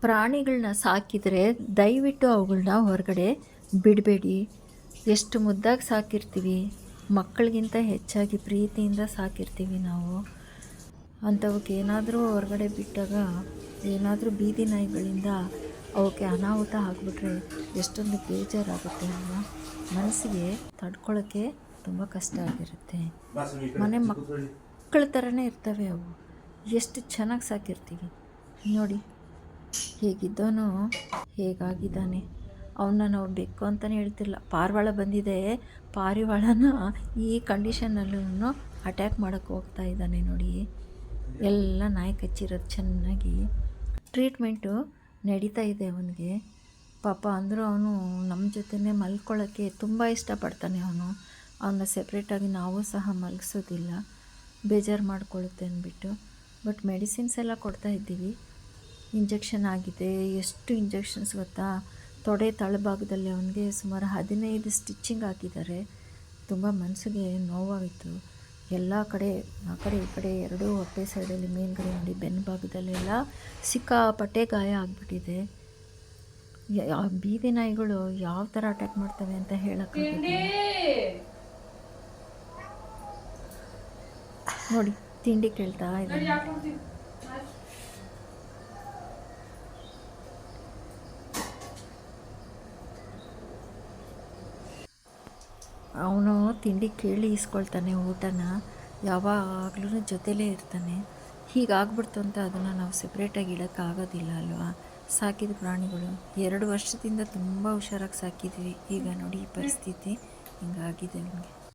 ಪ್ರಾಣಿಗಳನ್ನ ಸಾಕಿದರೆ ದಯವಿಟ್ಟು ಅವುಗಳನ್ನ ಹೊರಗಡೆ ಬಿಡಬೇಡಿ. ಎಷ್ಟು ಮುದ್ದಾಗಿ ಸಾಕಿರ್ತೀವಿ, ಮಕ್ಕಳಿಗಿಂತ ಹೆಚ್ಚಾಗಿ ಪ್ರೀತಿಯಿಂದ ಸಾಕಿರ್ತೀವಿ ನಾವು. ಅಂಥವಕ್ಕೆ ಏನಾದರೂ ಹೊರಗಡೆ ಬಿಟ್ಟಾಗ, ಏನಾದರೂ ಬೀದಿ ನಾಯಿಗಳಿಂದ ಅವಕ್ಕೆ ಅನಾಹುತ ಆಗಿಬಿಟ್ರೆ ಎಷ್ಟೊಂದು ಬೇಜಾರಾಗುತ್ತೆ ಅಲ್ವಾ? ಮನಸ್ಸಿಗೆ ತಡ್ಕೊಳ್ಳೋಕ್ಕೆ ತುಂಬ ಕಷ್ಟ ಆಗಿರುತ್ತೆ. ಮನೆ ಮಕ್ಕಳ ಥರನೇ ಇರ್ತವೆ ಅವು. ಎಷ್ಟು ಚೆನ್ನಾಗಿ ಸಾಕಿರ್ತೀವಿ. ನೋಡಿ. ಹೇಗಿದ್ದವನು ಹೇಗಾಗಿದ್ದಾನೆ? ಅವನ್ನ ನಾವು ಬೆಕ್ಕು ಅಂತಲೇ ಹೇಳ್ತಿರಲ್ಲ ಪಾರಿವಾಳ ಬಂದಿದೆ. ಪಾರಿವಾಳನ ಈ ಕಂಡೀಷನಲ್ಲೂ ಅಟ್ಯಾಕ್ ಮಾಡೋಕ್ಕೆ ಹೋಗ್ತಾ ಇದ್ದಾನೆ ನೋಡಿ. ಎಲ್ಲ ನಾಯಿ ಕಚ್ಚಿರೋದು ಚೆನ್ನಾಗಿ. ಟ್ರೀಟ್ಮೆಂಟು ನಡೀತಾ ಇದೆ ಅವನಿಗೆ. ಪಾಪ ಅಂದರೂ ಅವನು ನಮ್ಮ ಜೊತೆನೇ ಮಲ್ಕೊಳ್ಳೋಕ್ಕೆ ತುಂಬ ಇಷ್ಟಪಡ್ತಾನೆ ಅವನು. ಅವನ್ನ ಸೆಪ್ರೇಟಾಗಿ ನಾವು ಸಹ ಮಲಗಿಸೋದಿಲ್ಲ. ಬೇಜಾರು ಮಾಡ್ಕೊಳ್ಳುತ್ತೆ ಅಂದ್ಬಿಟ್ಟು. ಬಟ್ ಮೆಡಿಸಿನ್ಸ್ ಎಲ್ಲ ಕೊಡ್ತಾ ಇದ್ದೀವಿ. ಇಂಜೆಕ್ಷನ್ ಆಗಿದೆ ಎಷ್ಟು ಇಂಜೆಕ್ಷನ್ಸ್ ಗೊತ್ತಾ? ತೊಡೆ ತಳಭಾಗದಲ್ಲಿ ಅವನಿಗೆ ಸುಮಾರು ಹದಿನೈದು ಸ್ಟಿಚ್ಚಿಂಗ್ ಹಾಕಿದ್ದಾರೆ. ತುಂಬ ಮನಸ್ಸಿಗೆ ನೋವಾಯಿತು. ಎಲ್ಲ ಕಡೆ ಆ ಕಡೆ ಈ ಕಡೆ ಎರಡೂ ಹೊಟ್ಟೆ ಸೈಡಲ್ಲಿ ಮೇಲ್ಗಡೆ ನೋಡಿ ಬೆನ್ನು ಭಾಗದಲ್ಲೆಲ್ಲ ಸಿಕ್ಕಾಪಟ್ಟೆ ಗಾಯ ಆಗಿಬಿಟ್ಟಿದೆ. ಬೀದಿ ನಾಯಿಗಳು ಯಾವ ಥರ ಅಟ್ಯಾಕ್ ಮಾಡ್ತವೆ ಅಂತ ಹೇಳೋಕ್ಕಾಗುತ್ತೆ ನೋಡಿ ತಿಂಡಿ ಕೇಳ್ತಾ ಇದ್ದಾನೆ. ಅವನು ತಿಂಡಿ ಕೇಳಿ ಇಸ್ಕೊಳ್ತಾನೆ ಊಟನ. ಯಾವಾಗಲೂ ಜೊತೆಲೇ ಇರ್ತಾನೆ. ಹೀಗಾಗ್ಬಿಡ್ತು ಅಂತ ಅದನ್ನು ನಾವು ಸೆಪ್ರೇಟಾಗಿ ಇಡೋಕ್ಕಾಗೋದಿಲ್ಲ ಅಲ್ವಾ? ಸಾಕಿದ ಪ್ರಾಣಿಗಳು. ಎರಡು ವರ್ಷದಿಂದ ತುಂಬ ಹುಷಾರಾಗಿ ಸಾಕಿದ್ವಿ. ಈಗ ನೋಡಿ ಈ ಪರಿಸ್ಥಿತಿ. ಹಿಂಗಾಗಿದೆ ಅವನಿಗೆ